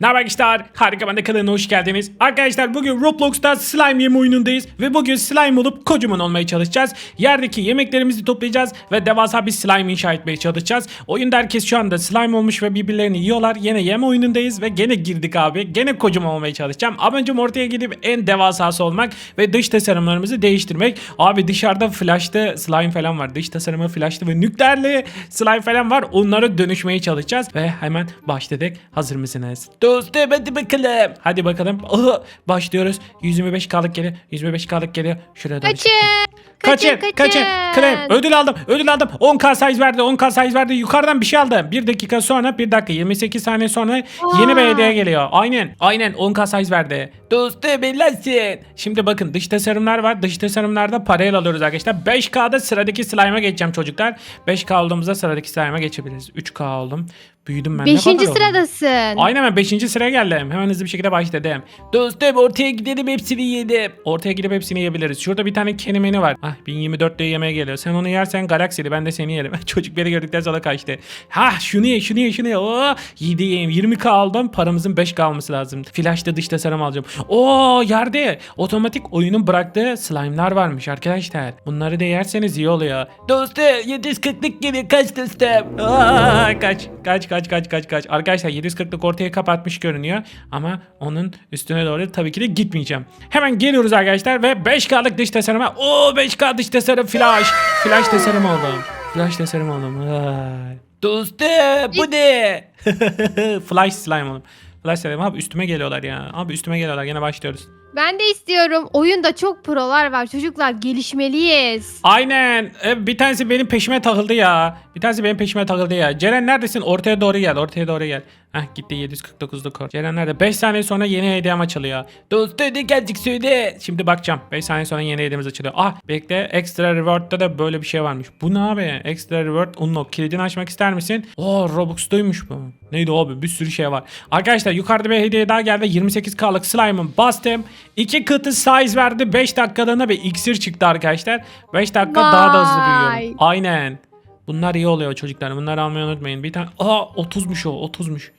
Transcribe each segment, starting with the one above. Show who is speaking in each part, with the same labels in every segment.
Speaker 1: Merhaba arkadaşlar, Harika Bende kanalına hoş geldiniz. Arkadaşlar bugün Roblox'ta slime yeme oyunundayız ve bugün slime olup kocaman olmaya çalışacağız. Yerdeki yemeklerimizi toplayacağız ve devasa bir slime inşa etmeye çalışacağız. Oyunda herkes şu anda slime olmuş ve birbirlerini yiyorlar. Yine yeme oyunundayız ve gene girdik abi. Gene kocaman olmaya çalışacağım. Amacım ortaya gidip en devasası olmak ve dış tasarımlarımızı değiştirmek. Abi dışarıda flash'ta slime falan var. Dış tasarımı flash'ta ve nükleerli slime falan var. Onlara dönüşmeye çalışacağız ve hemen başladık. Hazır mısınız? Dostum hadi bakalım. Hadi bakalım. Aha, başlıyoruz. 125 kalık geliyor. 125 kalık geliyor. Şuraya.
Speaker 2: Kaçın,
Speaker 1: Kaçın,
Speaker 2: kaçın.
Speaker 1: kaçın. Krem, ödül aldım, ödül aldım. 10k size verdi, 10k size verdi. Yukarıdan bir şey aldım. 1 dakika sonra, 1 dakika 28 saniye sonra yeni bir hediye geliyor. Aynen, aynen 10k size verdi. Dostum bellasın. Şimdi bakın dış tasarımlar var. Dış tasarımlarda parayla alıyoruz arkadaşlar. 5k'da sıradaki slime'a geçeceğim çocuklar. 5k olduğumuzda sıradaki slime'a geçebiliriz. 3k oldum. Büyüdüm ben.
Speaker 2: Beşinci
Speaker 1: kadar oldum?
Speaker 2: sıradasın.
Speaker 1: Aynen ben 5. sıraya geldim. Hemen hızlı bir şekilde başladım. Dostum ortaya gidelim hepsini yedim. Ortaya gidip hepsini yiyebiliriz. Şurada bir tane Kenny menü var. Ah 1024'te yemeğe geliyor. Sen onu yersen Galaxy'li ben de seni yerim. Çocuk beni gördükten sonra kaçtı. Ha şunu ye şunu ye şunu ye. Oo, yediğim 20k aldım. Paramızın 5k alması lazım. Flash'ta dış tasarım alacağım. Oo yerde otomatik oyunun bıraktığı slime'lar varmış arkadaşlar. Bunları da yerseniz iyi oluyor. Dostum 740'lık gibi kaç dostum. Aa, kaç kaç kaç kaç kaç kaç. Arkadaşlar 740'lık ortaya kapatmış görünüyor. Ama onun üstüne doğru tabii ki de gitmeyeceğim. Hemen geliyoruz arkadaşlar ve 5K'lık dış tasarıma. Oo 5K dış tasarım flash. Flash tasarım oldum. Flash tasarım oldum. Vay. Dostum bu ne? flash slime oldum. Flash slime abi üstüme geliyorlar ya. Abi üstüme geliyorlar yine başlıyoruz.
Speaker 2: Ben de istiyorum. Oyunda çok prolar var. Çocuklar gelişmeliyiz.
Speaker 1: Aynen. E, Bir tanesi benim peşime takıldı ya. Bir tanesi benim peşime takıldı ya. Ceren neredesin? Ortaya doğru gel. Ortaya doğru gel. Heh gitti 749'luk kor. Ceren nerede? 5 saniye sonra yeni hediyem açılıyor. Dostum ne gelecek söyle. Şimdi bakacağım. 5 saniye sonra yeni hediyemiz açılıyor. Ah bekle. Extra reward'da da böyle bir şey varmış. Bu ne abi? Extra reward unlock. Kilidini açmak ister misin? Oo Robux'taymış bu. Neydi abi? Bir sürü şey var. Arkadaşlar yukarıda bir hediye daha geldi. 28K'lık slime'ın bastım. 2 katı size verdi. 5 dakikalığına bir iksir çıktı arkadaşlar. 5 dakika daha da hızlı
Speaker 2: Vay.
Speaker 1: büyüyorum. Aynen. Bunlar iyi oluyor çocuklar. Bunları almayı unutmayın. Bir tane Aa 30'muş o. 30'muş.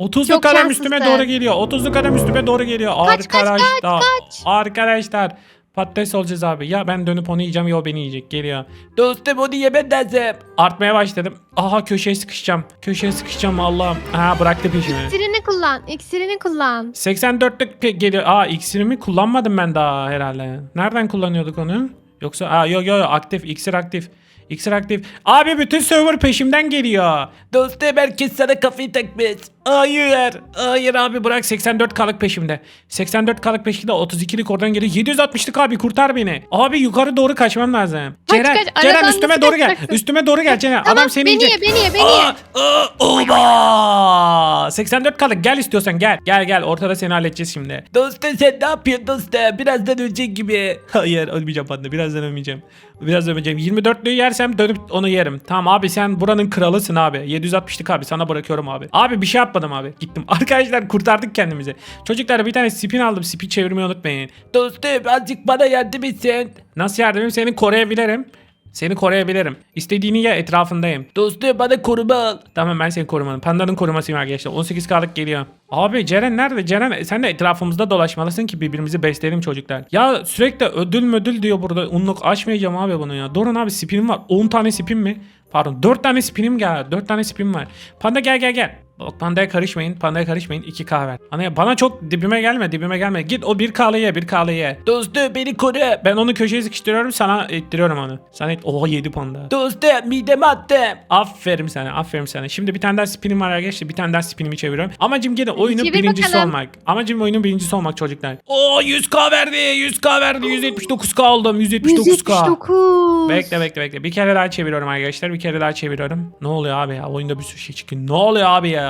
Speaker 1: 30'lu
Speaker 2: Çok
Speaker 1: kalem
Speaker 2: şanslısın.
Speaker 1: üstüme doğru geliyor. 30'lu kalem üstüme doğru geliyor.
Speaker 2: Kaç, kaç,
Speaker 1: arkadaşlar. Arkadaşlar. Patates olacağız abi. Ya ben dönüp onu yiyeceğim ya o beni yiyecek. Geliyor. Dostum onu yemen lazım. Artmaya başladım. Aha köşeye sıkışacağım. Köşeye sıkışacağım Allah'ım. Aha bıraktı peşimi.
Speaker 2: İksirini kullan. İksirini kullan.
Speaker 1: 84'lük pe- geliyor. Aa iksirimi kullanmadım ben daha herhalde. Nereden kullanıyorduk onu? Yoksa aa yok yok yok, aktif iksir aktif. İksir aktif. Abi bütün server peşimden geliyor. Dostum herkes sana kafayı takmış. Hayır. Hayır abi bırak 84 kalık peşimde. 84 kalık peşimde 32'lik oradan geliyor. 760'lık abi kurtar beni. Abi yukarı doğru kaçmam lazım.
Speaker 2: Kaç,
Speaker 1: Ceren,
Speaker 2: kaç,
Speaker 1: Ceren
Speaker 2: aradan
Speaker 1: üstüme
Speaker 2: nasıl
Speaker 1: doğru gel.
Speaker 2: kaçacaksın?
Speaker 1: Üstüme doğru gel Ceren.
Speaker 2: Tamam
Speaker 1: Adam seni
Speaker 2: beni
Speaker 1: yiyecek.
Speaker 2: ye beni ye beni ye.
Speaker 1: Aa, aa, oba! 84 kalık gel istiyorsan gel. Gel gel ortada seni halledeceğiz şimdi. Dostum sen ne yapıyorsun dostum? Birazdan ölecek gibi. Hayır ölmeyeceğim panda birazdan ölmeyeceğim. Birazdan ölmeyeceğim. 24'lüğü yersem dönüp onu yerim. Tamam abi sen buranın kralısın abi. 760'lık abi sana bırakıyorum abi. Abi bir şey yapmadım abi. Gittim. Arkadaşlar kurtardık kendimizi. Çocuklar bir tane spin aldım. Spin çevirmeyi unutmayın. Dostum azıcık bana yardım etsin. Nasıl yardım edeyim? Seni koruyabilirim. Seni koruyabilirim. İstediğini ya etrafındayım. Dostum bana koruma al. Tamam ben seni korumadım. Pandanın korumasıyım arkadaşlar. 18K'lık geliyor. Abi Ceren nerede? Ceren sen de etrafımızda dolaşmalısın ki birbirimizi besleyelim çocuklar. Ya sürekli ödül müdül diyor burada. Unluk açmayacağım abi bunu ya. Durun abi spinim var. 10 tane spin mi? Pardon 4 tane spinim geldi. 4 tane spin var. Panda gel gel gel. Bak pandaya karışmayın. Pandaya karışmayın. 2K ver. Bana, bana çok dibime gelme. Dibime gelme. Git o 1K'lı ye. 1K'lı ye. Dostum beni koru. Ben onu köşeye sıkıştırıyorum. Sana ittiriyorum onu. Sana it Oha 7 panda. Dostum mideme attım. Aferin sana. Aferin sana. Şimdi bir tane daha spinim var arkadaşlar. Bir tane daha spinimi çeviriyorum. Amacım gene oyunun
Speaker 2: Çevir
Speaker 1: birincisi
Speaker 2: bakalım.
Speaker 1: olmak. Amacım oyunun birincisi olmak çocuklar. Oo 100K verdi. 100K verdi. 179K oldum. 179K.
Speaker 2: 179.
Speaker 1: Bekle bekle bekle. Bir kere daha çeviriyorum arkadaşlar. Bir kere daha çeviriyorum. Ne oluyor abi ya? Oyunda bir sürü şey çıkıyor. Ne oluyor abi ya?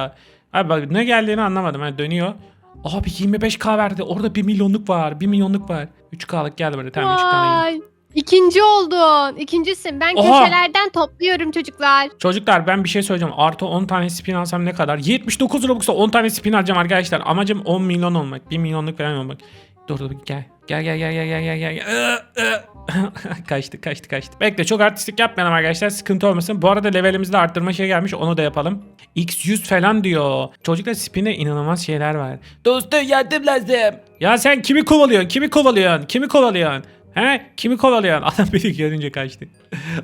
Speaker 1: Abi bak ne geldiğini anlamadım. Ha, dönüyor. Abi 25k verdi. Orada 1 milyonluk var. 1 milyonluk var. 3k'lık geldi böyle. Tamam 3k'lık.
Speaker 2: Vay. İkinci oldun. İkincisin. Ben
Speaker 1: Oha.
Speaker 2: köşelerden topluyorum çocuklar.
Speaker 1: Çocuklar ben bir şey söyleyeceğim. Artı 10 tane spin alsam ne kadar? 79 Robux'a 10 tane spin alacağım arkadaşlar. Amacım 10 milyon olmak. 1 milyonluk falan olmak. Dur dur gel. Gel gel gel gel gel gel gel. kaçtı kaçtı kaçtı. Bekle çok artistik yapmayalım arkadaşlar sıkıntı olmasın. Bu arada levelimizde arttırma şey gelmiş onu da yapalım. X100 falan diyor. Çocuklar spin'de inanılmaz şeyler var. Dostum yardım lazım. Ya sen kimi kovalıyorsun? Kimi kovalıyorsun? Kimi kovalıyorsun? He? Kimi kovalıyorsun? Adam beni görünce kaçtı.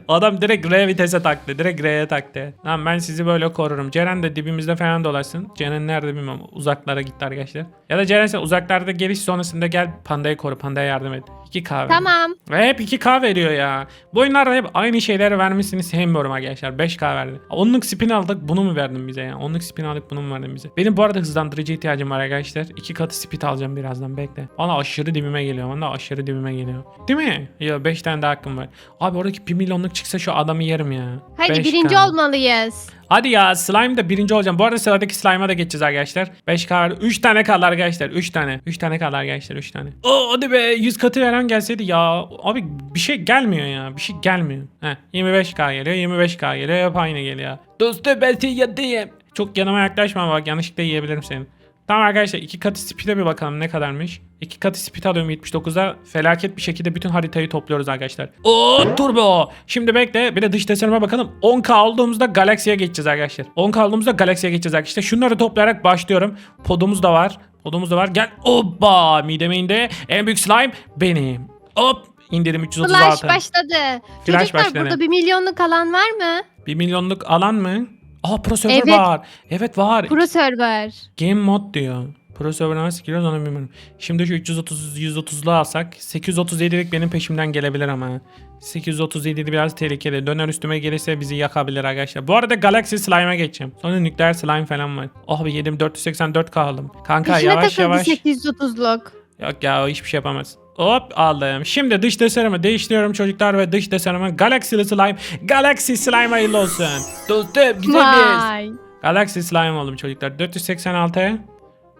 Speaker 1: Adam direkt R vitese taktı. Direkt R'ye taktı. Tamam ben sizi böyle korurum. Ceren de dibimizde falan dolaşsın. Ceren nerede bilmiyorum. Uzaklara gitti arkadaşlar. Ya da Ceren sen uzaklarda geliş sonrasında gel pandayı koru. Pandaya yardım et. 2 kahve.
Speaker 2: Tamam.
Speaker 1: Ve hep 2K veriyor ya. Bu oyunlarda hep aynı şeyleri vermesini sevmiyorum arkadaşlar. 5K verdi. Onluk spin aldık bunu mu verdin bize ya? Onluk spin aldık bunu mu verdin bize? Benim bu arada hızlandırıcı ihtiyacım var arkadaşlar. 2 katı speed alacağım birazdan bekle. Bana aşırı dibime geliyor. Bana aşırı dibime geliyor. Değil mi? Yok 5 tane daha hakkım var. Abi oradaki 1 milyonluk çıksa şu adamı yerim ya.
Speaker 2: Hadi
Speaker 1: 5K.
Speaker 2: birinci olmalıyız.
Speaker 1: Hadi ya slime'da birinci olacağım. Bu arada sıradaki slime'a da geçeceğiz arkadaşlar. 5K var. 3 tane kaldı arkadaşlar. 3 tane. 3 tane kaldı arkadaşlar. 3 tane. Oo hadi be 100 katı veren gelseydi ya. Abi bir şey gelmiyor ya. Bir şey gelmiyor. Heh 25K geliyor. 25K geliyor. Hep aynı geliyor. Dostum ben senin yanındayım. Çok yanıma yaklaşma bak yanlışlıkla yiyebilirim seni. Tamam arkadaşlar iki katı speed'e bir bakalım ne kadarmış. İki katı speed alıyorum 79'a. Felaket bir şekilde bütün haritayı topluyoruz arkadaşlar. Oo turbo. Şimdi bekle bir de dış tasarıma bakalım. 10k olduğumuzda Galaxy'ye geçeceğiz arkadaşlar. 10k olduğumuzda Galaxy'ye geçeceğiz arkadaşlar. Şunları toplayarak başlıyorum. Podumuz da var. Podumuz da var. Gel. Hoppa. Mideme indi. En büyük slime benim. Hop. İndirdim 336.
Speaker 2: Flash başladı.
Speaker 1: Flash
Speaker 2: Çocuklar
Speaker 1: başladı.
Speaker 2: burada bir milyonluk alan var mı?
Speaker 1: 1 milyonluk alan mı? Aa pro server
Speaker 2: Evet.
Speaker 1: var. Evet var.
Speaker 2: Pro server.
Speaker 1: Game mod diyor. Pro server'a nasıl giriyoruz onu bilmiyorum. Şimdi şu 330 130'lu alsak 837'lik benim peşimden gelebilir ama. 837 biraz tehlikeli. Döner üstüme gelirse bizi yakabilir arkadaşlar. Bu arada Galaxy Slime'a geçeceğim. Sonra nükleer slime falan var. Oh bir yedim 484 kaldım. Kanka
Speaker 2: Peşine
Speaker 1: yavaş yavaş.
Speaker 2: 830'luk.
Speaker 1: Yok ya o hiçbir şey yapamaz. Hop aldım. Şimdi dış tasarımı değiştiriyorum çocuklar ve dış tasarımı Galaxy Slime. Galaxy Slime hayırlı olsun. Dostum
Speaker 2: Vay.
Speaker 1: Galaxy Slime oldum çocuklar. 486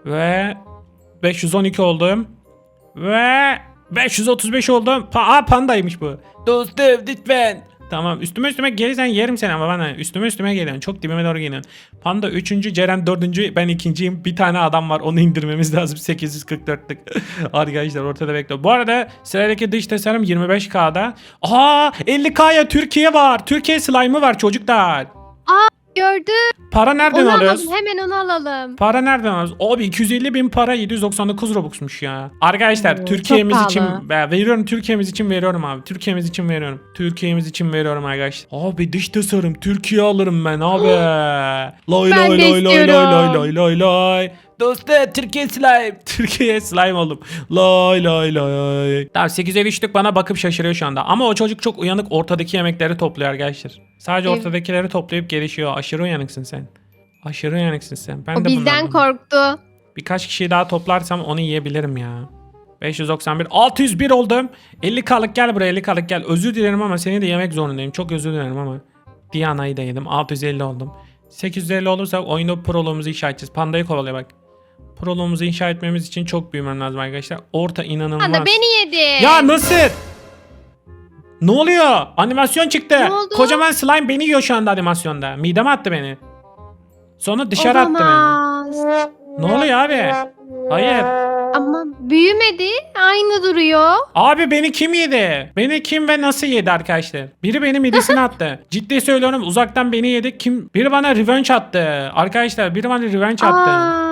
Speaker 1: ve 512 oldum. Ve 535 oldum. Pa Aa pandaymış bu. Dostum lütfen. Tamam üstüme üstüme gelirsen yerim seni ama bana. Üstüme üstüme geliyorsun. Çok dibime doğru geliyorsun. Panda 3. Ceren 4. Ben ikinciyim. Bir tane adam var. Onu indirmemiz lazım. 844'lük. Arkadaşlar ortada bekliyor. Bu arada sıradaki dış tasarım 25K'da. Aa 50K'ya Türkiye var. Türkiye slime'ı var çocuklar.
Speaker 2: Gördüm.
Speaker 1: Para nereden
Speaker 2: Onu
Speaker 1: alıyoruz?
Speaker 2: alalım. Hemen onu alalım.
Speaker 1: Para nereden alıyoruz? Abi 250 bin para 799 Robux'muş ya. Arkadaşlar
Speaker 2: Oo,
Speaker 1: Türkiye'miz
Speaker 2: çok
Speaker 1: için
Speaker 2: pahalı.
Speaker 1: ben veriyorum Türkiye'miz için veriyorum abi. Türkiye'miz için veriyorum. Türkiye'miz için veriyorum arkadaşlar. Abi dış tasarım Türkiye alırım ben abi. lay
Speaker 2: Ben de
Speaker 1: lay lay lay
Speaker 2: istiyorum.
Speaker 1: lay lay lay. Dostlar Türkiye slime. Türkiye slime oldum. Lay lay lay. Tamam 853'lük bana bakıp şaşırıyor şu anda. Ama o çocuk çok uyanık ortadaki yemekleri topluyor arkadaşlar. Sadece
Speaker 2: Evet.
Speaker 1: ortadakileri toplayıp gelişiyor. Aşırı uyanıksın sen. Aşırı uyanıksın sen. Ben
Speaker 2: O
Speaker 1: de
Speaker 2: bizden
Speaker 1: bunlardanım.
Speaker 2: korktu.
Speaker 1: Birkaç kişiyi daha toplarsam onu yiyebilirim ya. 591. 601 oldum. 50K'lık gel buraya 50K'lık gel. Özür dilerim ama seni de yemek zorundayım. Çok özür dilerim ama. Diana'yı da yedim. 650 oldum. 850 olursak oyunda proluğumuzu inşa edeceğiz. Pandayı kovalıyor bak. Proluğumuzu inşa etmemiz için çok büyümem lazım arkadaşlar. Orta inanılmaz.
Speaker 2: Anda beni yedi.
Speaker 1: Ya nasıl? Ne oluyor? Animasyon çıktı.
Speaker 2: Ne oldu?
Speaker 1: Kocaman slime beni yiyor şu anda animasyonda. Mideme attı beni. Sonra dışarı attı beni.
Speaker 2: Olamaz.
Speaker 1: Ne oluyor abi? Hayır.
Speaker 2: Ama büyümedi. Aynı duruyor.
Speaker 1: Abi beni kim yedi? Beni kim ve nasıl yedi arkadaşlar? Biri benim midesine attı. Ciddi söylüyorum uzaktan beni yedi. Kim? Biri bana revenge attı. Arkadaşlar biri bana revenge attı.
Speaker 2: Aa.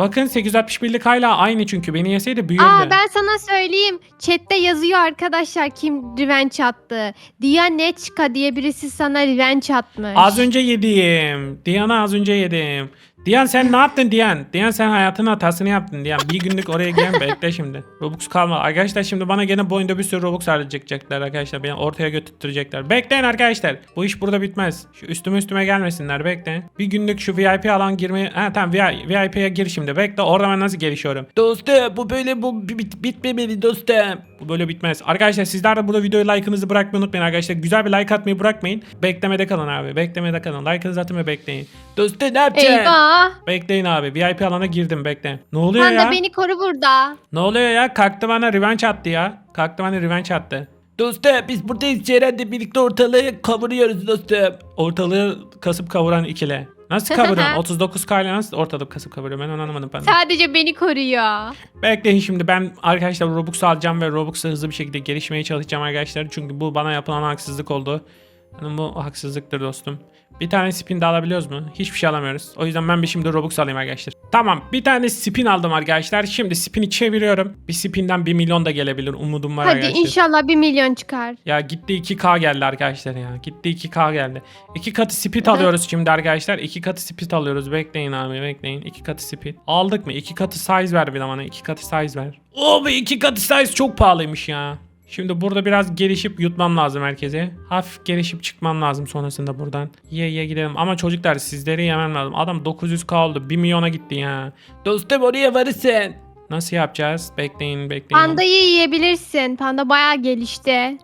Speaker 1: Bakın 861'lik hala aynı çünkü beni yeseydi büyürdü.
Speaker 2: Aa ben sana söyleyeyim. Chat'te yazıyor arkadaşlar kim revenge attı. Diyanetçka diye birisi sana revenge atmış.
Speaker 1: Az önce yedim. Diana az önce yedim. Diyan sen ne yaptın Diyan? Diyan sen hayatının hatasını yaptın Diyan. Bir günlük oraya giren bekle şimdi. Robux kalma. Arkadaşlar şimdi bana gene bu oyunda bir sürü Robux harcayacaklar arkadaşlar. Beni ortaya götürtecekler. Bekleyin arkadaşlar. Bu iş burada bitmez. Şu üstüme üstüme gelmesinler bekleyin. Bir günlük şu VIP alan girmeye... Ha tamam VIP'ye gir şimdi. Bekle orada ben nasıl gelişiyorum. Dostum bu böyle bu bit bitmemeli dostum. Bu böyle bitmez. Arkadaşlar sizler de burada videoya like'ınızı bırakmayı unutmayın arkadaşlar. Güzel bir like atmayı bırakmayın. Beklemede kalın abi. Beklemede kalın. Like'ınızı atın ve bekleyin. Dostum ne yapacaksın?
Speaker 2: Eyvah.
Speaker 1: Bekleyin abi. VIP alana girdim bekle. Ne oluyor
Speaker 2: Panda
Speaker 1: ya?
Speaker 2: beni koru burada.
Speaker 1: Ne oluyor ya? Kalktı bana revenge attı ya. Kalktı bana revenge attı. Dostum biz buradayız Ceren'le birlikte ortalığı kavuruyoruz dostum. Ortalığı kasıp kavuran ikile. Nasıl kavuruyorum? 39k ile nasıl ortalık kasıp kavuruyorum ben onu anlamadım ben. de.
Speaker 2: Sadece beni koruyor.
Speaker 1: Bekleyin şimdi ben arkadaşlar Robux alacağım ve Robux'la hızlı bir şekilde gelişmeye çalışacağım arkadaşlar. Çünkü bu bana yapılan haksızlık oldu. Yani bu haksızlıktır dostum. Bir tane spin de alabiliyoruz mu? Hiçbir şey alamıyoruz. O yüzden ben bir şimdi Robux alayım arkadaşlar. Tamam bir tane spin aldım arkadaşlar. Şimdi spini çeviriyorum. Bir spinden 1 milyon da gelebilir umudum var
Speaker 2: Hadi
Speaker 1: arkadaşlar.
Speaker 2: inşallah bir milyon çıkar.
Speaker 1: Ya gitti 2K geldi arkadaşlar ya. Gitti 2K geldi. İki katı speed alıyoruz şimdi arkadaşlar. İki katı speed alıyoruz. Bekleyin abi bekleyin. İki katı speed. Aldık mı? İki katı size ver bir de bana. İki katı size ver. Oo be iki katı size çok pahalıymış ya. Şimdi burada biraz gelişip yutmam lazım herkese. Hafif gelişip çıkmam lazım sonrasında buradan. Ye ye gidelim. Ama çocuklar sizleri yemem lazım. Adam 900k oldu. 1 milyona gitti ya. Dostum oraya varırsın. Nasıl yapacağız? Bekleyin bekleyin.
Speaker 2: Pandayı yiyebilirsin. Panda bayağı gelişti.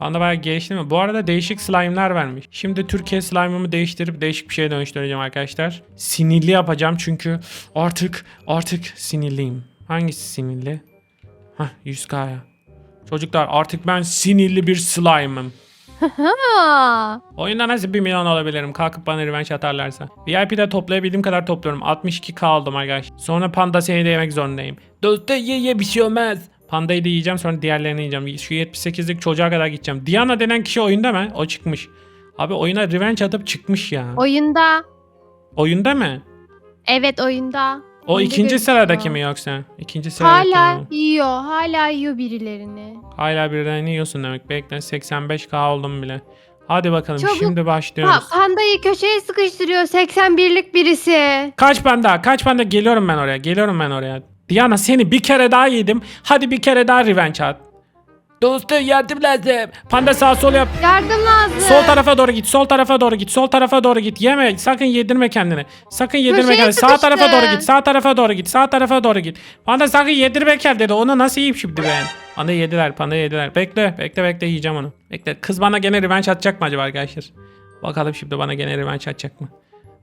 Speaker 1: Bana bayağı gelişti mi? Bu arada değişik slime'lar vermiş. Şimdi Türkiye slime'ımı değiştirip değişik bir şeye dönüştüreceğim arkadaşlar. Sinirli yapacağım çünkü artık artık sinirliyim. Hangisi sinirli? Hah 100k'ya. Çocuklar artık ben sinirli bir slime'ım. Oyunda nasıl 1 milyon alabilirim kalkıp bana revenge atarlarsa. VIP'de toplayabildiğim kadar topluyorum. 62k aldım arkadaşlar. Sonra panda seni de yemek zorundayım. Dosta ye ye bir şey olmaz. Pandayı da yiyeceğim sonra diğerlerini yiyeceğim. Şu 78'lik çocuğa kadar gideceğim. Diana denen kişi oyunda mı? O çıkmış. Abi oyuna revenge atıp çıkmış ya.
Speaker 2: Oyunda.
Speaker 1: Oyunda mı?
Speaker 2: Evet oyunda.
Speaker 1: O ikinci
Speaker 2: gözüküyor.
Speaker 1: sıradaki mi yoksa? İkinci sıradaki
Speaker 2: Hala
Speaker 1: mi?
Speaker 2: yiyor. Hala yiyor birilerini.
Speaker 1: Hala birden yiyorsun demek. Bekle 85k oldum bile. Hadi bakalım
Speaker 2: Çabuk.
Speaker 1: şimdi başlıyoruz.
Speaker 2: Pa- pandayı köşeye sıkıştırıyor 81'lik birisi.
Speaker 1: Kaç panda? Kaç panda? Geliyorum ben oraya. Geliyorum ben oraya. Diana seni bir kere daha yedim. Hadi bir kere daha revenge at. Dostum yardım lazım. Panda sağ sol yap.
Speaker 2: Yardım lazım.
Speaker 1: Sol tarafa doğru git. Sol tarafa doğru git. Sol tarafa doğru git. Yeme. Sakın yedirme kendini. Sakın yedirme
Speaker 2: Köşeye
Speaker 1: kendini. Sağ
Speaker 2: sıkıştı.
Speaker 1: tarafa doğru git. Sağ tarafa doğru git. Sağ tarafa doğru git. Panda sakın yedirme kendini. Onu nasıl yiyeyim şimdi ben? Panda yediler. Panda yediler. Bekle. Bekle bekle yiyeceğim onu. Bekle. Kız bana gene revenge atacak mı acaba arkadaşlar? Bakalım şimdi bana gene revenge atacak mı?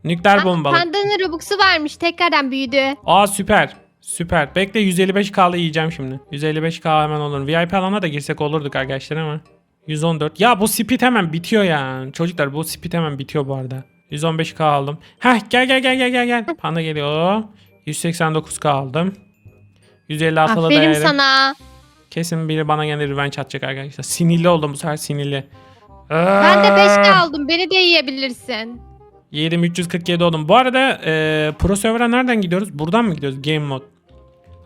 Speaker 1: Nükleer bombalı.
Speaker 2: Pandanın Robux'u varmış. Tekrardan büyüdü.
Speaker 1: Aa süper. Süper. Bekle 155k'lı yiyeceğim şimdi. 155k hemen olur. VIP alana da girsek olurduk arkadaşlar ama. 114. Ya bu speed hemen bitiyor ya. Çocuklar bu speed hemen bitiyor bu arada. 115k aldım. Heh gel gel gel gel gel gel. Panda geliyor. 189k aldım. 156'lı da
Speaker 2: Aferin
Speaker 1: yerim.
Speaker 2: sana.
Speaker 1: Kesin biri bana gene revenge atacak arkadaşlar. Sinirli oldum bu sefer sinirli.
Speaker 2: Ben de
Speaker 1: Aa!
Speaker 2: 5 aldım. Beni de yiyebilirsin.
Speaker 1: 347 oldum. Bu arada e, Pro Server'a nereden gidiyoruz? Buradan mı gidiyoruz? Game Mode.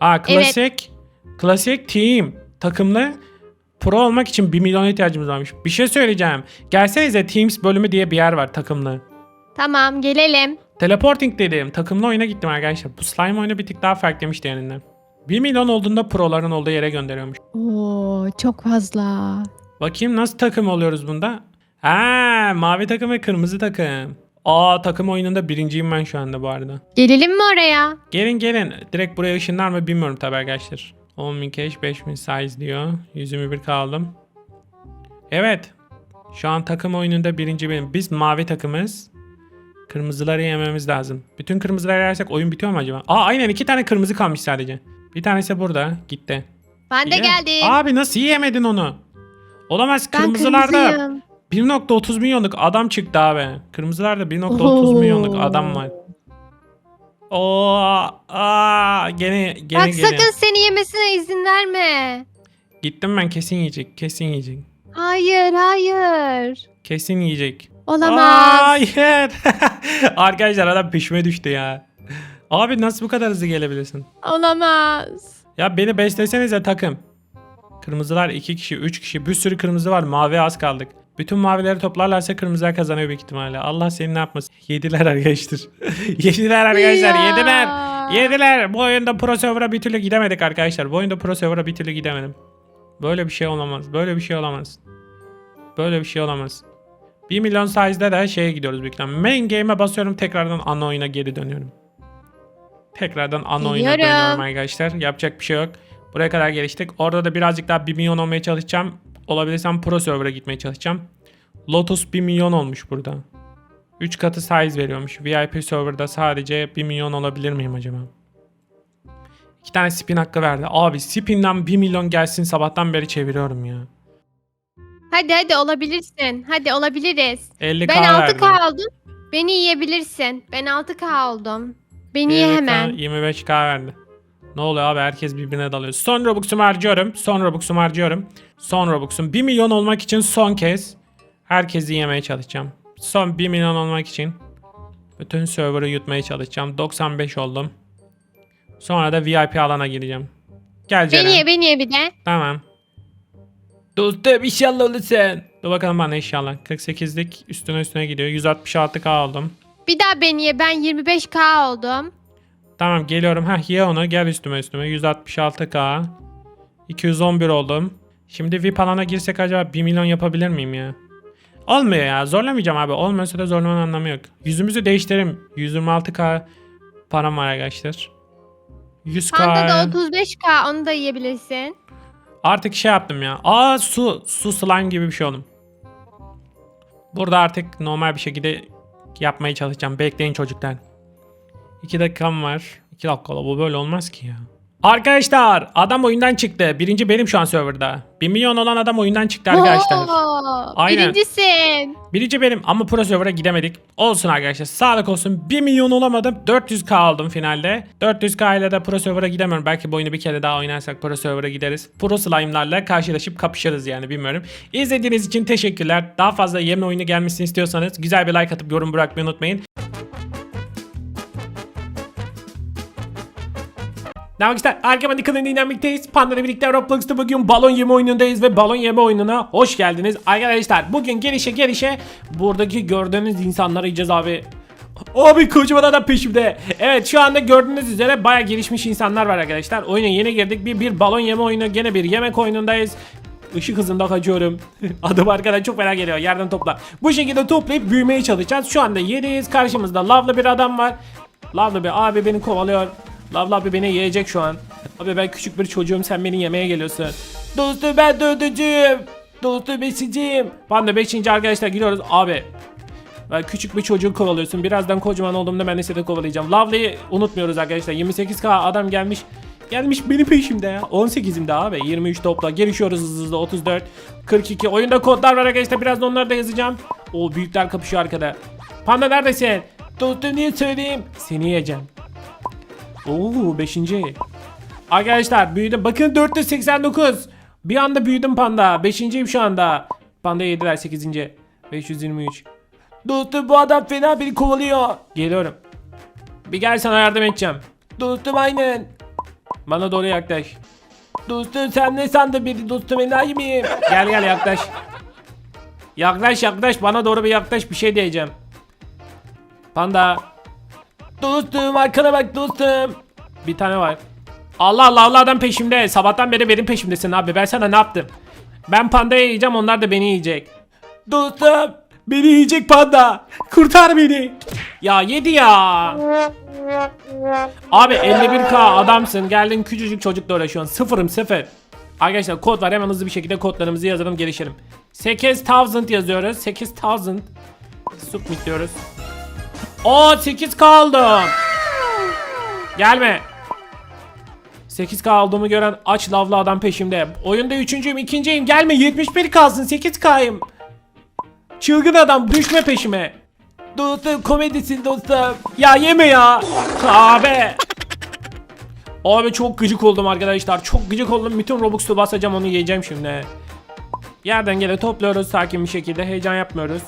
Speaker 1: Aa klasik. Klasik team. Takımlı. Pro olmak için 1 milyon ihtiyacımız varmış. Bir şey söyleyeceğim. Gelsenize Teams bölümü diye bir yer var takımlı.
Speaker 2: Tamam gelelim.
Speaker 1: Teleporting dedim. Takımlı oyuna gittim arkadaşlar. Bu slime oyunu bir tık daha farklıymış diğerinden. 1 milyon olduğunda proların olduğu yere gönderiyormuş.
Speaker 2: Oo çok fazla.
Speaker 1: Bakayım nasıl takım oluyoruz bunda? Ha, mavi takım ve kırmızı takım. Aa takım oyununda birinciyim ben şu anda bu arada.
Speaker 2: Gelelim mi oraya?
Speaker 1: Gelin gelin. Direkt buraya ışınlar mı bilmiyorum tabi arkadaşlar. 10.000 cash 5.000 size diyor. 121 kaldım. Evet. Şu an takım oyununda birinci benim. Biz mavi takımız. Kırmızıları yememiz lazım. Bütün kırmızıları yersek oyun bitiyor mu acaba? Aa aynen iki tane kırmızı kalmış sadece. Bir tanesi burada. Gitti.
Speaker 2: Ben de geldim.
Speaker 1: Abi nasıl yiyemedin onu? Olamaz
Speaker 2: ben
Speaker 1: kırmızılarda
Speaker 2: kırmızıyım.
Speaker 1: 1.30 milyonluk adam çıktı abi. Kırmızılarda 1.30
Speaker 2: Oho.
Speaker 1: milyonluk adam var. Oo, aa, gene gene
Speaker 2: Bak
Speaker 1: geliyor.
Speaker 2: sakın seni yemesine izin verme.
Speaker 1: Gittim ben kesin yiyecek. Kesin yiyecek.
Speaker 2: Hayır hayır.
Speaker 1: Kesin yiyecek.
Speaker 2: Olamaz.
Speaker 1: Hayır. Arkadaşlar adam peşime düştü ya. Abi nasıl bu kadar hızlı gelebilirsin?
Speaker 2: Olamaz.
Speaker 1: Ya beni beslesenize takım. Kırmızılar 2 kişi, 3 kişi. Bir sürü kırmızı var. Mavi az kaldık. Bütün mavileri toplarlarsa kırmızılar kazanıyor büyük ihtimalle. Allah seni ne yapmasın. Yediler arkadaşlar. yediler arkadaşlar.
Speaker 2: Ya.
Speaker 1: Yediler. Yediler. Bu oyunda pro server'a bir türlü gidemedik arkadaşlar. Bu oyunda pro server'a bir türlü gidemedim. Böyle bir şey olamaz. Böyle bir şey olamaz. Böyle bir şey olamaz. 1 milyon size'de de şeye gidiyoruz büyük ihtimalle. Main game'e basıyorum tekrardan ana oyuna geri dönüyorum. Tekrardan ana oyuna
Speaker 2: Geliyorum.
Speaker 1: dönüyorum arkadaşlar. Yapacak bir şey yok. Buraya kadar geliştik. Orada da birazcık daha 1 milyon olmaya çalışacağım. Olabilirsem pro server'a gitmeye çalışacağım. Lotus 1 milyon olmuş burada. 3 katı size veriyormuş. VIP server'da sadece 1 milyon olabilir miyim acaba? 2 tane spin hakkı verdi. Abi spinden 1 milyon gelsin sabahtan beri çeviriyorum ya.
Speaker 2: Hadi hadi olabilirsin. Hadi olabiliriz.
Speaker 1: 50k
Speaker 2: Ben 6K
Speaker 1: verdi.
Speaker 2: aldım. Beni yiyebilirsin. Ben 6K oldum. Beni ye hemen.
Speaker 1: 25k verdi. Ne oluyor abi herkes birbirine dalıyor. Son Robux'umu harcıyorum. Son Robux'umu harcıyorum. Son Robux'um. 1 milyon olmak için son kez herkesi yemeye çalışacağım. Son 1 milyon olmak için bütün server'ı yutmaya çalışacağım. 95 oldum. Sonra da VIP alana gireceğim. Gel Ceren.
Speaker 2: Beni ye beni ye bir de.
Speaker 1: Tamam. Dostum inşallah olursun. Dur bakalım bana inşallah. 48'lik üstüne üstüne gidiyor. 166k aldım.
Speaker 2: Bir daha beni ye. Ben 25K oldum.
Speaker 1: Tamam geliyorum. Heh ye onu. Gel üstüme üstüme. 166k. 211 oldum. Şimdi VIP alana girsek acaba 1 milyon yapabilir miyim ya? Olmuyor ya. Zorlamayacağım abi. Olmuyorsa da zorlamanın anlamı yok. Yüzümüzü değiştirelim. 126k param var arkadaşlar. 100k.
Speaker 2: Panda da 35K onu da yiyebilirsin.
Speaker 1: Artık şey yaptım ya. Aa su. Su slime gibi bir şey oldum. Burada artık normal bir şekilde yapmaya çalışacağım. Bekleyin çocuklar. 2 dakikam var. 2 dakikada bu böyle olmaz ki ya. Arkadaşlar adam oyundan çıktı. Birinci benim şu an serverda. 1 milyon olan adam oyundan çıktı arkadaşlar.
Speaker 2: Oo,
Speaker 1: Aynen.
Speaker 2: Birincisin.
Speaker 1: Birinci benim ama pro server'a gidemedik. Olsun arkadaşlar sağlık olsun. 1 milyon olamadım. 400k aldım finalde. 400k ile de pro server'a gidemiyorum. Belki bu oyunu bir kere daha oynarsak pro server'a gideriz. Pro slime'larla karşılaşıp kapışırız yani bilmiyorum. İzlediğiniz için teşekkürler. Daha fazla yeme oyunu gelmesini istiyorsanız güzel bir like atıp yorum bırakmayı unutmayın. Demek ister Arkaman kanalını dinlemekteyiz. Panda ile birlikte Roblox'ta bugün balon yeme oyunundayız ve balon yeme oyununa hoş geldiniz. Arkadaşlar bugün gelişe gelişe buradaki gördüğünüz insanları yiyeceğiz abi. Abi kocaman adam peşimde. Evet şu anda gördüğünüz üzere baya gelişmiş insanlar var arkadaşlar. Oyuna yeni girdik. Bir, bir balon yeme oyunu gene bir yemek oyunundayız. Işık hızında kaçıyorum. Adım arkadan çok fena geliyor. Yerden topla. Bu şekilde toplayıp büyümeye çalışacağız. Şu anda yediyiz. Karşımızda lavlı bir adam var. Lavlı bir abi beni kovalıyor. Lavlı abi beni yiyecek şu an. Abi ben küçük bir çocuğum sen beni yemeye geliyorsun. Dostum ben dördüncüyüm. Dostum beşinciyim. De beşinci arkadaşlar gidiyoruz. Abi ben küçük bir çocuğu kovalıyorsun. Birazdan kocaman olduğumda ben de kovalayacağım. Lovely'yi unutmuyoruz arkadaşlar. 28k adam gelmiş. Gelmiş benim peşimde ya. 18'imde abi. 23 topla. Gelişiyoruz hızlı hızlı. 34. 42. Oyunda kodlar var arkadaşlar. Birazdan onları da yazacağım. O büyükler kapışıyor arkada. Panda neredesin? Dostum niye söyleyeyim? Seni yiyeceğim. Oo 5. Arkadaşlar büyüdüm. Bakın 489. Bir anda büyüdüm panda. 5.yim şu anda. Panda yediler 8. 523. Dostum bu adam fena beni kovalıyor. Geliyorum. Bir gel sana yardım edeceğim. Dostum aynen. Bana doğru yaklaş. Dostum sen ne sandın beni dostum enayi miyim? Gel gel yaklaş. Yaklaş yaklaş bana doğru bir yaklaş bir şey diyeceğim. Panda. Dostum arkana bak dostum. Bir tane var. Allah Allah Allah adam peşimde. Sabahtan beri benim peşimdesin abi. Ben sana ne yaptım? Ben pandayı yiyeceğim onlar da beni yiyecek. Dostum beni yiyecek panda. Kurtar beni. Ya yedi ya. Abi 51k adamsın. Geldin küçücük çocukla uğraşıyorsun. Sıfırım sıfır. Arkadaşlar kod var hemen hızlı bir şekilde kodlarımızı yazalım gelişelim. 8000 yazıyoruz. 8000 Submit diyoruz. Oo 8 kaldım. Gelme. 8k aldığımı gören aç lavlı adam peşimde. Oyunda üçüncüyüm, ikinciyim. Gelme 71 kalsın 8k'yım. Çılgın adam düşme peşime. Dostum komedisin dostum. Ya yeme ya. Abi. Abi çok gıcık oldum arkadaşlar. Çok gıcık oldum. Bütün Robux'u basacağım onu yiyeceğim şimdi. Yerden gele topluyoruz sakin bir şekilde. Heyecan yapmıyoruz.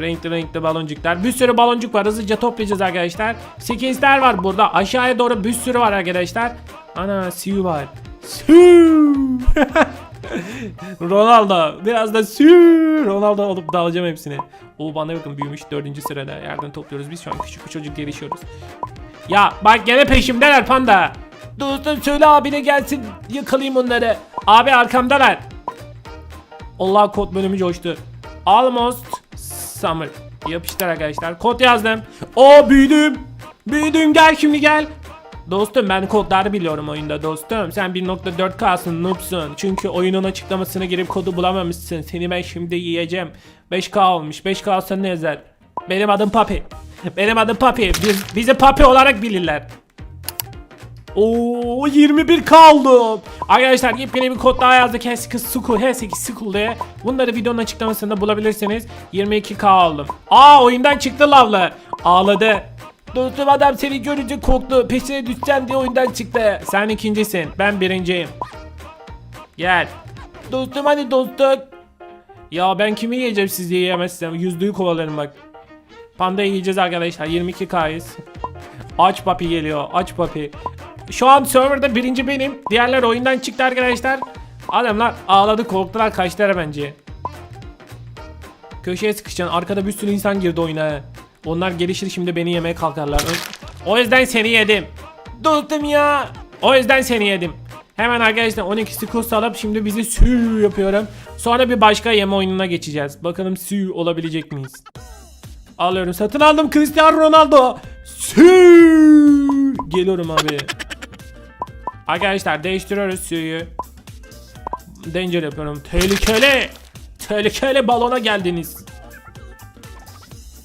Speaker 1: Renkli renkli baloncuklar. Bir sürü baloncuk var. Hızlıca toplayacağız arkadaşlar. Skizler var burada. Aşağıya doğru bir sürü var arkadaşlar. Ana Siu var. Siu. Ronaldo. Biraz da Siu. Ronaldo olup dalacağım hepsini. O bana bakın büyümüş dördüncü sırada. Yerden topluyoruz. Biz şu an küçük bir çocuk gelişiyoruz. Ya bak gene peşimdeler panda. Dostum söyle abine gelsin yakalayayım onları. Abi arkamdalar. Allah kod bölümü coştu. Almost summer. Yapıştır arkadaşlar. Kod yazdım. O büyüdüm. Büyüdüm gel şimdi gel. Dostum ben kodları biliyorum oyunda dostum. Sen 1.4K'sın noobsun. Çünkü oyunun açıklamasına girip kodu bulamamışsın. Seni ben şimdi yiyeceğim. 5K olmuş. 5K olsa ne ezer? Benim adım Papi. Benim adım Papi. Biz, bizi Papi olarak bilirler. Oo 21 kaldım. Arkadaşlar yepyeni bir kod daha yazdık. H8 School, H8 School diye. Bunları videonun açıklamasında bulabilirsiniz. 22k aldım. Aa oyundan çıktı lavlı. Ağladı. Dostum adam seni görünce korktu. Peşine düşeceğim diye oyundan çıktı. Sen ikincisin. Ben birinciyim. Gel. Dostum hadi dostum. Ya ben kimi yiyeceğim siz yiyemezsem. Yüzlüğü kovalarım bak. Pandayı yiyeceğiz arkadaşlar. 22k'yız. Aç papi geliyor. Aç papi. Şu an serverda birinci benim. Diğerler oyundan çıktı arkadaşlar. Adamlar ağladı korktular kaçtılar bence. Köşeye sıkışacaksın. Arkada bir sürü insan girdi oyuna. Onlar gelişir şimdi beni yemeye kalkarlar. O yüzden seni yedim. Dostum ya. O yüzden seni yedim. Hemen arkadaşlar 12 skos alıp şimdi bizi sü yapıyorum. Sonra bir başka yeme oyununa geçeceğiz. Bakalım sü olabilecek miyiz? Alıyorum. Satın aldım Cristiano Ronaldo. Sü. Geliyorum abi. Arkadaşlar değiştiriyoruz suyu. Danger yapıyorum. Tehlikeli. Tehlikeli balona geldiniz.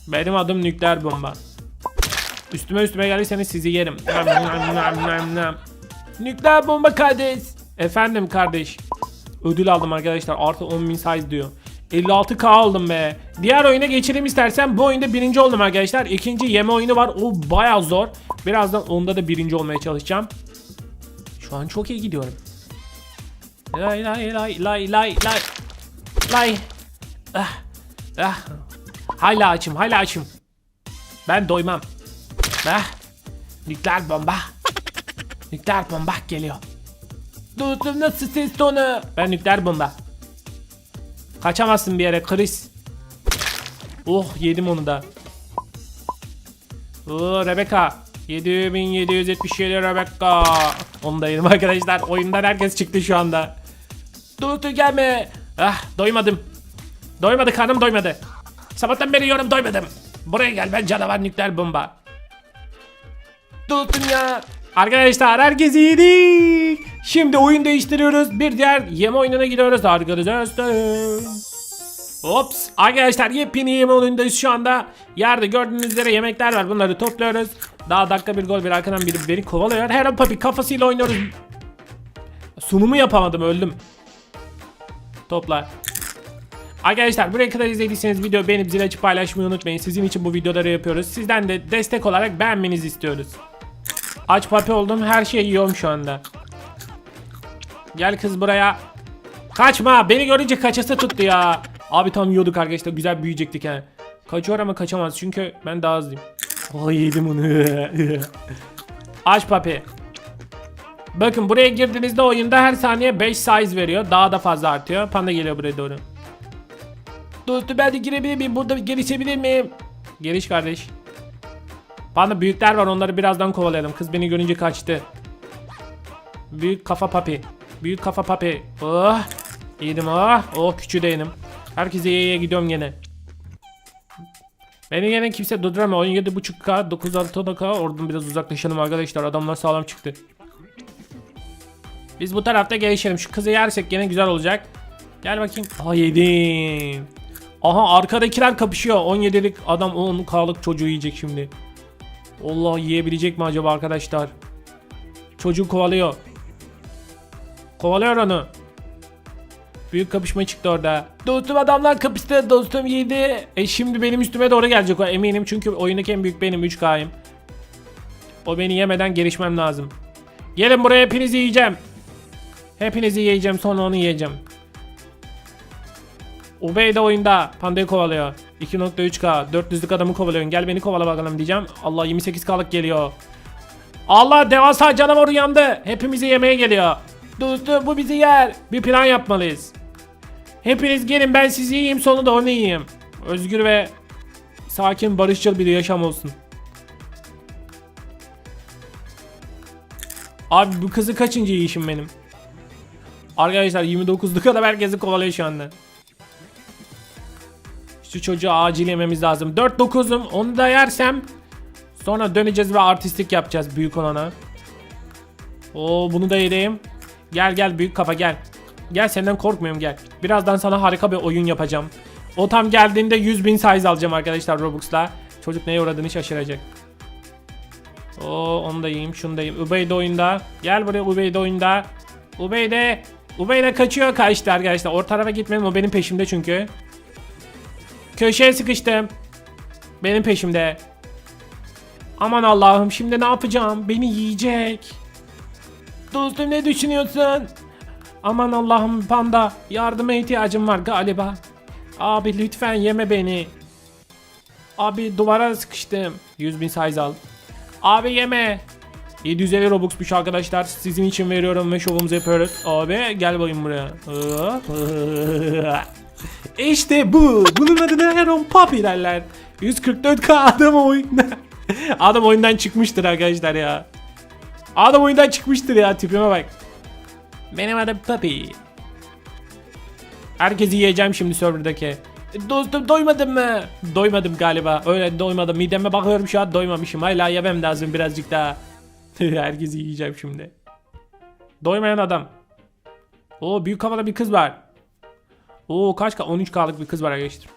Speaker 1: Benim adım nükleer bomba. Üstüme üstüme gelirseniz sizi yerim. Nükleer bomba kardeş. Efendim kardeş. Ödül aldım arkadaşlar. Artı 10.000 size diyor. 56k aldım be. Diğer oyuna geçelim istersen. Bu oyunda birinci oldum arkadaşlar. İkinci yeme oyunu var. O baya zor. Birazdan onda da birinci olmaya çalışacağım. Şu an çok iyi gidiyorum. Lay lay lay lay lay lay. Lay. Ah. Ah. Hala açım, hala açım. Ben doymam. Ah. Nükleer bomba. Nükleer bomba geliyor. Dostum nasıl ses tonu? Ben nükleer bomba. Kaçamazsın bir yere Chris. Oh yedim onu da. Oo Rebecca. 7777 Rebecca. Onu da yedim arkadaşlar. Oyundan herkes çıktı şu anda. Dur gelme. Ah doymadım. Doymadı karnım doymadı. Sabahtan beri yiyorum doymadım. Buraya gel ben canavar nükleer bomba. Tutun ya. Arkadaşlar herkes yedik. Şimdi oyun değiştiriyoruz. Bir diğer yeme oyununa gidiyoruz arkadaşlar. Ops. Arkadaşlar yepyeni yeme oyunundayız şu anda. Yerde gördüğünüz üzere yemekler var. Bunları topluyoruz. Daha dakika bir gol bir arkadan biri beni kovalıyor. Her an papi kafasıyla oynuyoruz. Sunumu yapamadım öldüm. Topla. Arkadaşlar buraya kadar izlediyseniz video beğenip zil açıp paylaşmayı unutmayın. Sizin için bu videoları yapıyoruz. Sizden de destek olarak beğenmenizi istiyoruz. Aç papi oldum her şeyi yiyorum şu anda. Gel kız buraya. Kaçma beni görünce kaçası tuttu ya. Abi tam yiyorduk arkadaşlar güzel büyüyecektik he. Kaçıyor ama kaçamaz çünkü ben daha hızlıyım. Oh yedim onu. Aç papi. Bakın buraya girdiğinizde oyunda her saniye 5 size veriyor. Daha da fazla artıyor. Panda geliyor buraya doğru. Dostum ben de girebilir miyim? Burada gelişebilir miyim? Geliş kardeş. Panda büyükler var onları birazdan kovalayalım. Kız beni görünce kaçtı. Büyük kafa papi. Büyük kafa papi. Oh. Yedim oh. Oh küçüğü de yedim. Herkese ye ye gidiyorum gene. Beni gene kimse durduramıyor. 17.5K 9.6K oradan biraz uzaklaşalım arkadaşlar. Adamlar sağlam çıktı. Biz bu tarafta gelişelim. Şu kızı yersek gene güzel olacak. Gel bakayım. Aa yedim. Aha arkadakiler kapışıyor. 17'lik adam 10k'lık çocuğu yiyecek şimdi. Allah yiyebilecek mi acaba arkadaşlar? Çocuğu kovalıyor. Kovalıyor onu. Büyük kapışma çıktı orada. Dostum adamlar kapıştı. Dostum yedi. E şimdi benim üstüme doğru gelecek o eminim. Çünkü oyundaki en büyük benim 3K'yım. O beni yemeden gelişmem lazım. Gelin buraya hepinizi yiyeceğim. Hepinizi yiyeceğim sonra onu yiyeceğim. Ubey de oyunda. Pandayı kovalıyor. 2.3K. 400'lük adamı kovalıyorsun. Gel beni kovala bakalım diyeceğim. Allah 28K'lık geliyor. Allah devasa canavar uyandı. Hepimizi yemeye geliyor. Dostum bu bizi yer. Bir plan yapmalıyız. Hepiniz gelin ben sizi yiyeyim sonra da onu yiyeyim. Özgür ve sakin barışçıl bir yaşam olsun. Abi bu kızı kaçıncı yiyişim benim? Arkadaşlar 29'luk adam herkesi kovalıyor şu anda. Şu çocuğu acil yememiz lazım. 4-9'um onu da yersem sonra döneceğiz ve artistlik yapacağız büyük olana. Oo bunu da yedeyim. Gel gel büyük kafa gel. Gel senden korkmuyorum gel. Birazdan sana harika bir oyun yapacağım. O tam geldiğinde 100.000 size alacağım arkadaşlar Robux'la. Çocuk neye uğradığını şaşıracak. Oo onu da yiyeyim şunu da yiyeyim. Ubey de oyunda. Gel buraya Ubey de oyunda. Ubeyde. Ubeyde kaçıyor kaçtı arkadaşlar. Orta tarafa gitmedim o benim peşimde çünkü. Köşeye sıkıştım. Benim peşimde. Aman Allah'ım şimdi ne yapacağım? Beni yiyecek. Dostum ne düşünüyorsun? Aman Allah'ım panda yardıma ihtiyacım var galiba. Abi lütfen yeme beni. Abi duvara sıkıştım. 100 bin size al. Abi yeme. 750 Robux'muş arkadaşlar. Sizin için veriyorum ve şovumuzu yapıyoruz. Abi gel bakayım buraya. işte bu. Bunun adına Heron Papi derler. 144k adam oyunda. adam oyundan çıkmıştır arkadaşlar ya. Adam oyundan çıkmıştır ya tipime bak. Benim adım Papi. Herkesi yiyeceğim şimdi serverdaki. Dostum doymadın mı? Doymadım galiba. Öyle doymadım. Mideme bakıyorum şu an doymamışım. Hala yemem lazım birazcık daha. Herkesi yiyeceğim şimdi. Doymayan adam. Oo büyük kafalı bir kız var. Oo kaç ka 13k'lık bir kız var arkadaşlar.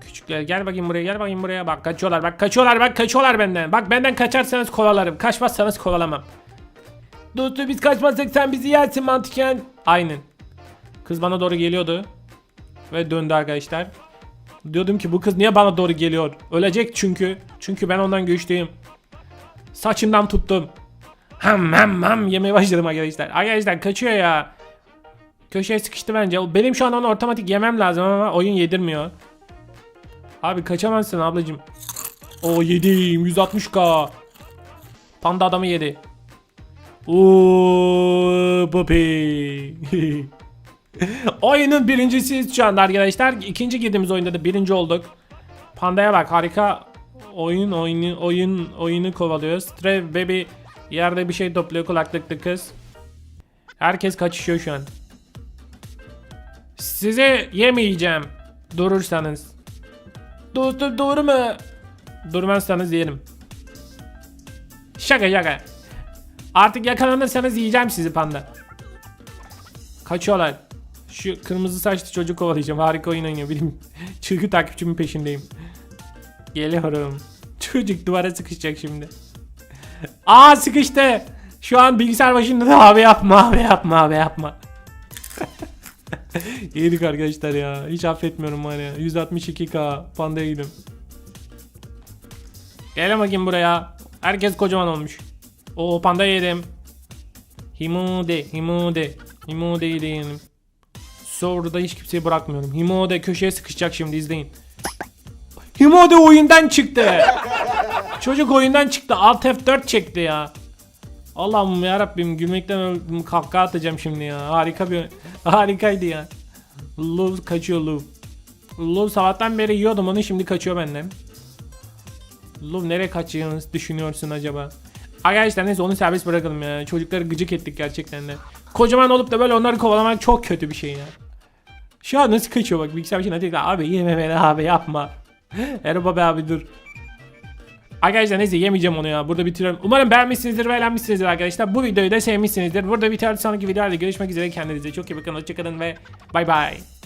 Speaker 1: Küçükler gel bakayım buraya gel bakayım buraya. Bak kaçıyorlar bak kaçıyorlar bak kaçıyorlar benden. Bak benden kaçarsanız kovalarım. Kaçmazsanız kovalamam. Dostum biz kaçmazsak sen bizi yersin mantıken. Aynen. Kız bana doğru geliyordu. Ve döndü arkadaşlar. Diyordum ki bu kız niye bana doğru geliyor? Ölecek çünkü. Çünkü ben ondan güçlüyüm. Saçından tuttum. Ham ham ham yemeye başladım arkadaşlar. Arkadaşlar kaçıyor ya. Köşeye sıkıştı bence. Benim şu an onu otomatik yemem lazım ama oyun yedirmiyor. Abi kaçamazsın ablacım. O yedim 160k. Panda adamı yedi. Ooo papi. Oyunun birincisiyiz şu anda arkadaşlar. İkinci girdiğimiz oyunda da birinci olduk. Pandaya bak harika oyun oyunu oyun oyunu kovalıyor. Stray baby yerde bir şey topluyor kulaklıklı kız. Herkes kaçışıyor şu an. Size yemeyeceğim. Durursanız. Dostum doğru mu? Durmazsanız yerim. Şaka şaka. Artık yakalanırsanız yiyeceğim sizi panda. Kaçıyorlar. Şu kırmızı saçlı çocuk kovalayacağım. Harika oyun oynuyor. Benim çılgın takipçimin peşindeyim. Geliyorum. Çocuk duvara sıkışacak şimdi. Aa sıkıştı. Şu an bilgisayar başında da abi yapma abi yapma abi yapma. Yedik arkadaşlar ya. Hiç affetmiyorum var ya. 162k pandaya gidim. Gel bakayım buraya. Herkes kocaman olmuş. O panda yedim. Himude, Himude. Himude yedim. Sonra hiç kimseyi bırakmıyorum. Himude köşeye sıkışacak şimdi izleyin. Himude oyundan çıktı. Çocuk oyundan çıktı. Alt F4 çekti ya. Allah'ım ya Rabbim gülmekten öldüm. Kahkaha atacağım şimdi ya. Harika bir harikaydı ya. Love kaçıyor Love. Love sabahtan beri yiyordum onu şimdi kaçıyor benden. Love nereye kaçacağını düşünüyorsun acaba? Arkadaşlar neyse onu serbest bırakalım ya. Çocukları gıcık ettik gerçekten de. Kocaman olup da böyle onları kovalamak çok kötü bir şey ya. Şu an nasıl kaçıyor bak bilgisayar başına tekrar abi yeme beni abi yapma. Erba be abi dur. Arkadaşlar neyse yemeyeceğim onu ya. Burada bitiriyorum. Umarım beğenmişsinizdir ve eğlenmişsinizdir arkadaşlar. Bu videoyu da sevmişsinizdir. Burada biter sonraki videolarda görüşmek üzere. Kendinize çok iyi bakın. Hoşçakalın ve bay bay.